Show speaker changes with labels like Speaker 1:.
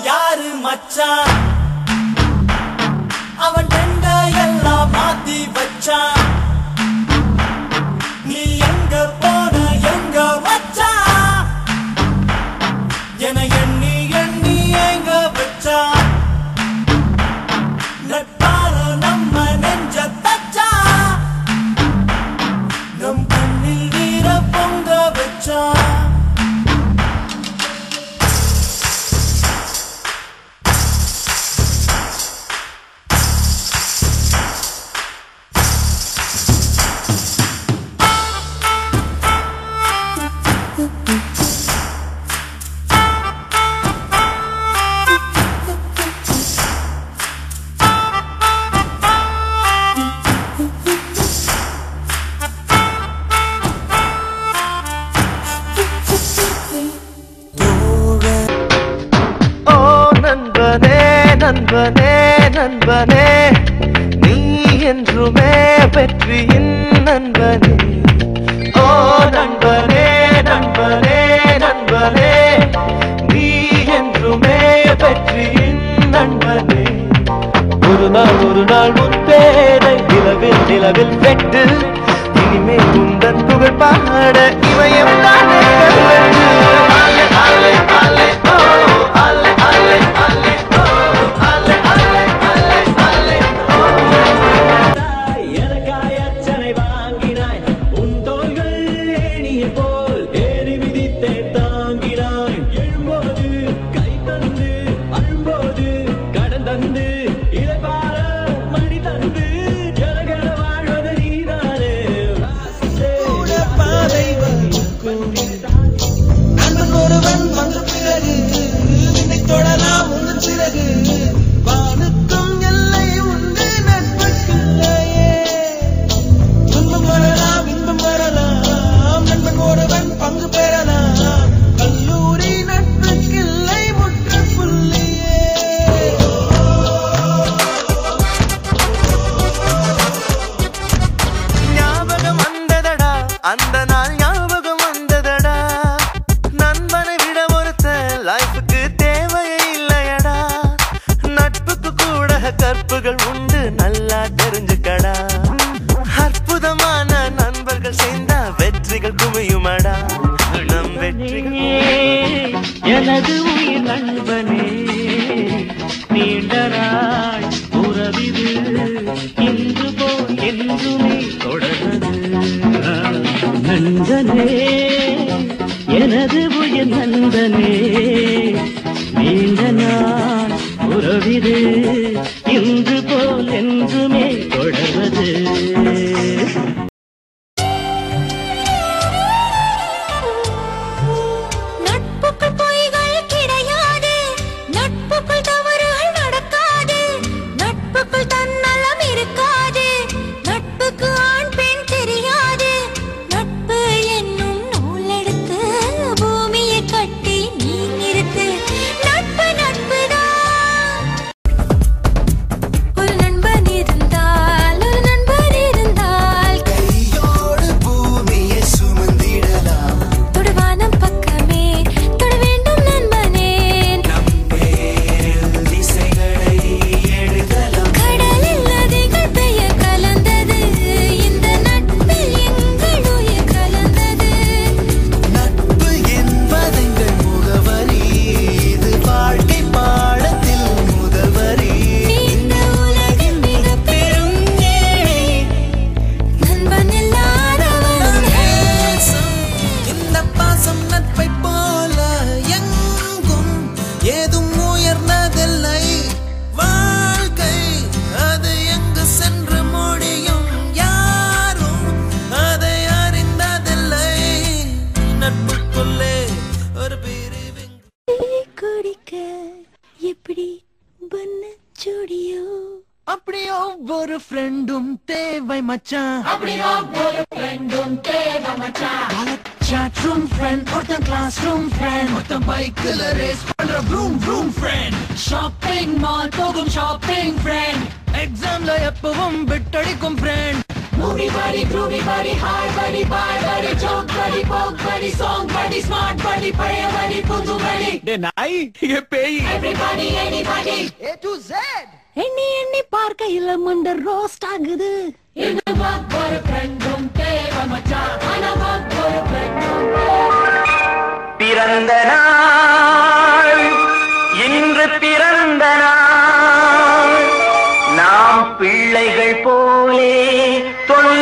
Speaker 1: யாரு மச்சான் அவன் டெண்ட எல்லாம் மாத்தி வச்சான்.
Speaker 2: நண்பனே நண்பனே நீ என்றுமே வெற்றியின் நண்பனே. ஓ நண்பனே நண்பனே நண்பனே நீ என்றுமே வெற்றியின் நண்பனே. ஒரு நாள் ஒரு நாள் முன்பேரை நிலவில் நிலவில் வெட்டு. இனிமே உந்தன் புகழ் பாட இமயம் தான்
Speaker 3: எனது உயிர் நண்பனே. நீண்ட நாள் உறவிது. இன்று போல் என்றுமே தொடர்வது. நண்பனே எனது உயிர் நண்பனே. நீண்ட நாள் உறவிது. இன்று போல் என்றுமே
Speaker 2: அப்படி ஒவ்வொரு ஃப்ரெண்டும் தேவை மச்சான். சாட் ரூம் ஃப்ரெண்ட் ஒருத்தன் கிளாஸ் ரூம் ஃப்ரெண்ட் ஒருத்தன் பைக்ல ரேஸ் பண்ற vroom vroom friend shopping mall போகும் ஷாப்பிங் ஃப்ரெண்ட் எக்ஸாம்ல எப்பவும் பிட்டடிக்கும் friend
Speaker 3: Movie buddy, groovy buddy, hard buddy, bar buddy, joke buddy, poke buddy, song buddy, smart buddy, பழைய buddy, புது buddy.
Speaker 4: டே நாய் இங்க பேய்.
Speaker 3: Everybody, anybody.
Speaker 5: A to Z.
Speaker 3: எண்ணி எண்ணி பார்க்கையில் மண்டர் ரோஸ்ட் ஆகுது. இந்த வாக் ஒரு பிறந்த நாள் இன்று பிறந்த நாள். நாம்
Speaker 6: பிள்ளைகள் போலே தொழில்